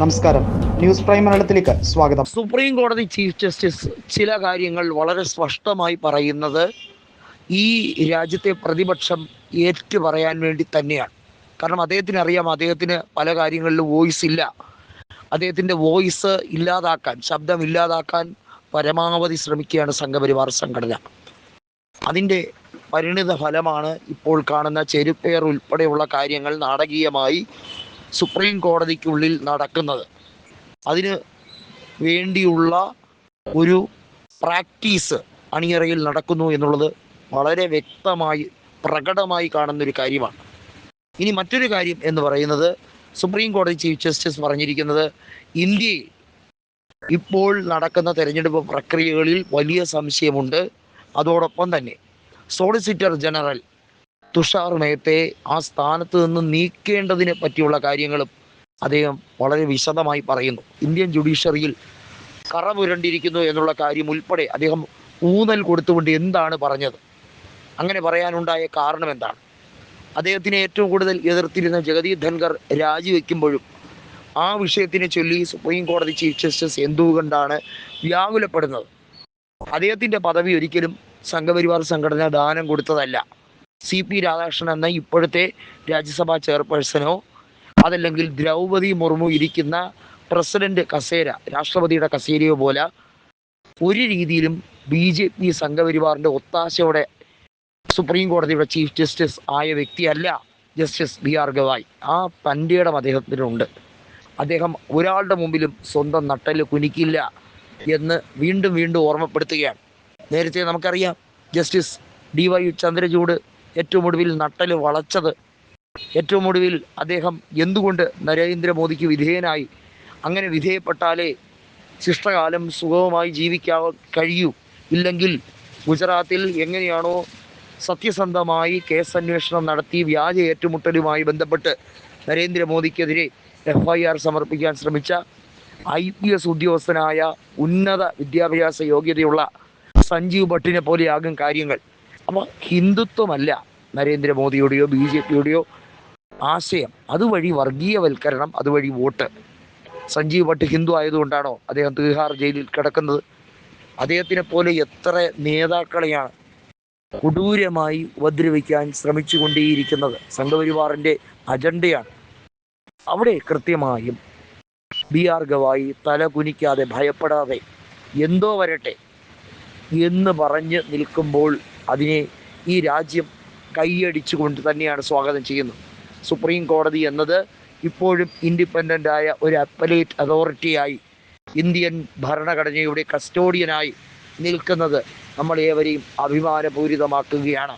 നമസ്കാരം. News prime മലയാളത്തിലേക്ക് സ്വാഗതം. സുപ്രീം കോടതി ചീഫ് ജസ്റ്റിസ് ചില കാര്യങ്ങൾ വളരെ സ്പഷ്ടമായി പറയുന്നത് ഈ രാജ്യത്തെ പ്രതിപക്ഷം ഏറ്റു പറയാൻ വേണ്ടി തന്നെയാണ്. കാരണം അദ്ദേഹത്തിന് അറിയാം അദ്ദേഹത്തിന് പല കാര്യങ്ങളിലും വോയിസ് ഇല്ല. അദ്ദേഹത്തിന്റെ വോയിസ് ഇല്ലാതാക്കാൻ ശബ്ദം ഇല്ലാതാക്കാൻ പരമാവധി ശ്രമിക്കുകയാണ് സംഘപരിവാർ സംഘടന. അതിന്റെ പരിണിത ഫലമാണ് ഇപ്പോൾ കാണുന്ന ചെരുപ്പേർ ഉൾപ്പെടെയുള്ള കാര്യങ്ങൾ നാടകീയമായി സുപ്രീം കോടതിക്കുള്ളിൽ നടക്കുന്നത്. അതിന് വേണ്ടിയുള്ള ഒരു പ്രാക്ടീസ് അണിയറയിൽ നടക്കുന്നു എന്നുള്ളത് വളരെ വ്യക്തമായി പ്രകടമായി കാണുന്ന ഒരു കാര്യമാണ്. ഇനി മറ്റൊരു കാര്യം എന്ന് പറയുന്നത് സുപ്രീം കോടതി ചീഫ് ജസ്റ്റിസ് പറഞ്ഞിരിക്കുന്നത് ഇന്ത്യയിൽ ഇപ്പോൾ നടക്കുന്ന തെരഞ്ഞെടുപ്പ് പ്രക്രിയകളിൽ വലിയ സംശയമുണ്ട്. അതോടൊപ്പം തന്നെ സോളിസിറ്റർ ജനറൽ തുഷാർ മേത്തെ ആ സ്ഥാനത്ത് നിന്ന് നീക്കേണ്ടതിനെ പറ്റിയുള്ള കാര്യങ്ങളും അദ്ദേഹം വളരെ വിശദമായി പറയുന്നു. ഇന്ത്യൻ ജുഡീഷ്യറിയിൽ കറപുരണ്ടിരിക്കുന്നു എന്നുള്ള കാര്യം ഉൾപ്പെടെ അദ്ദേഹം ഊന്നൽ കൊടുത്തുകൊണ്ട് എന്താണ് പറഞ്ഞത്? അങ്ങനെ പറയാനുണ്ടായ കാരണം എന്താണ്? അദ്ദേഹത്തിനെ ഏറ്റവും കൂടുതൽ എതിർത്തിരുന്ന ജഗദീപ് ധൻഖർ രാജിവെക്കുമ്പോഴും ആ വിഷയത്തിനെ ചൊല്ലി സുപ്രീം കോടതി ചീഫ് ജസ്റ്റിസ് എന്തുകൊണ്ടാണ് വ്യാകുലപ്പെടുന്നത്? അദ്ദേഹത്തിന്റെ പദവി ഒരിക്കലും സംഘപരിവാർ സംഘടന ദാനം കൊടുത്തതല്ല. സി പി രാധാകൃഷ്ണൻ എന്ന ഇപ്പോഴത്തെ രാജ്യസഭാ ചെയർപേഴ്സണോ അതല്ലെങ്കിൽ ദ്രൗപതി മുർമു ഇരിക്കുന്ന പ്രസിഡന്റ് കസേര രാഷ്ട്രപതിയുടെ കസേരയോ പോലെ ഒരു രീതിയിലും ബി ജെ പി സംഘപരിവാറിന്റെ ഒത്താശയോടെ സുപ്രീം കോടതിയുടെ ചീഫ് ജസ്റ്റിസ് ആയ വ്യക്തിയല്ല ജസ്റ്റിസ് ബി ആർ ഗവായ്. ആ തന്റെ ഇടം അദ്ദേഹത്തിനുണ്ട്. അദ്ദേഹം ഒരാളുടെ മുമ്പിലും സ്വന്തം നട്ടൽ കുനിക്കില്ല എന്ന് വീണ്ടും വീണ്ടും ഓർമ്മപ്പെടുത്തുകയാണ്. നേരത്തെ നമുക്കറിയാം ജസ്റ്റിസ് ഡി വൈ ചന്ദ്രചൂഡ് ഏറ്റവും ഒടുവിൽ നട്ടൽ വളച്ചത്. ഏറ്റവും ഒടുവിൽ അദ്ദേഹം എന്തുകൊണ്ട് നരേന്ദ്രമോദിക്ക് വിധേയനായി? അങ്ങനെ വിധേയപ്പെട്ടാലേ ശിഷ്ടകാലം സുഗമമായി ജീവിക്കാൻ കഴിയൂ. ഇല്ലെങ്കിൽ ഗുജറാത്തിൽ എങ്ങനെയാണോ സത്യസന്ധമായി കേസ് അന്വേഷണം നടത്തി വ്യാജ ഏറ്റുമുട്ടലുമായി ബന്ധപ്പെട്ട് നരേന്ദ്രമോദിക്കെതിരെ എഫ് ഐ ആർ സമർപ്പിക്കാൻ ശ്രമിച്ച ഐ പി എസ് ഉദ്യോഗസ്ഥനായ ഉന്നത വിദ്യാഭ്യാസ യോഗ്യതയുള്ള സഞ്ജീവ് ഭട്ടിനെ പോലെയാകും കാര്യങ്ങൾ. അപ്പോൾ ഹിന്ദുത്വമല്ല നരേന്ദ്രമോദിയുടെയോ ബി ജെ പിയുടെയോ ആശയം. അതുവഴി വർഗീയവൽക്കരണം അതുവഴി വോട്ട്. സഞ്ജീവ് ഭട്ട് ഹിന്ദു ആയതുകൊണ്ടാണോ അദ്ദേഹം തീഹാർ ജയിലിൽ കിടക്കുന്നത്? അദ്ദേഹത്തിനെ പോലെ എത്ര നേതാക്കളെയാണ് കൊടൂരമായി ഉപദ്രവിക്കാൻ ശ്രമിച്ചുകൊണ്ടേയിരിക്കുന്നത്? സംഘപരിവാറിന്റെ അജണ്ടയാണ്. അവിടെ കൃത്യമായും ബി ആർ ഗവായി തല കുനിക്കാതെ ഭയപ്പെടാതെ എന്തോ വരട്ടെ എന്ന് പറഞ്ഞ് നിൽക്കുമ്പോൾ അതിനെ ഈ രാജ്യം കൈയടിച്ചുകൊണ്ട് തന്നെയാണ് സ്വാഗതം ചെയ്യുന്നത്. സുപ്രീം കോടതി എന്നത് ഇപ്പോഴും ഇൻഡിപെൻഡന്റ് ആയ ഒരു അപ്പലേറ്റ് അതോറിറ്റിയായി ഇന്ത്യൻ ഭരണഘടനയുടെ കസ്റ്റോഡിയനായി നിൽക്കുന്നത് നമ്മളേവരെയും അഭിമാനപൂരിതമാക്കുകയാണ്.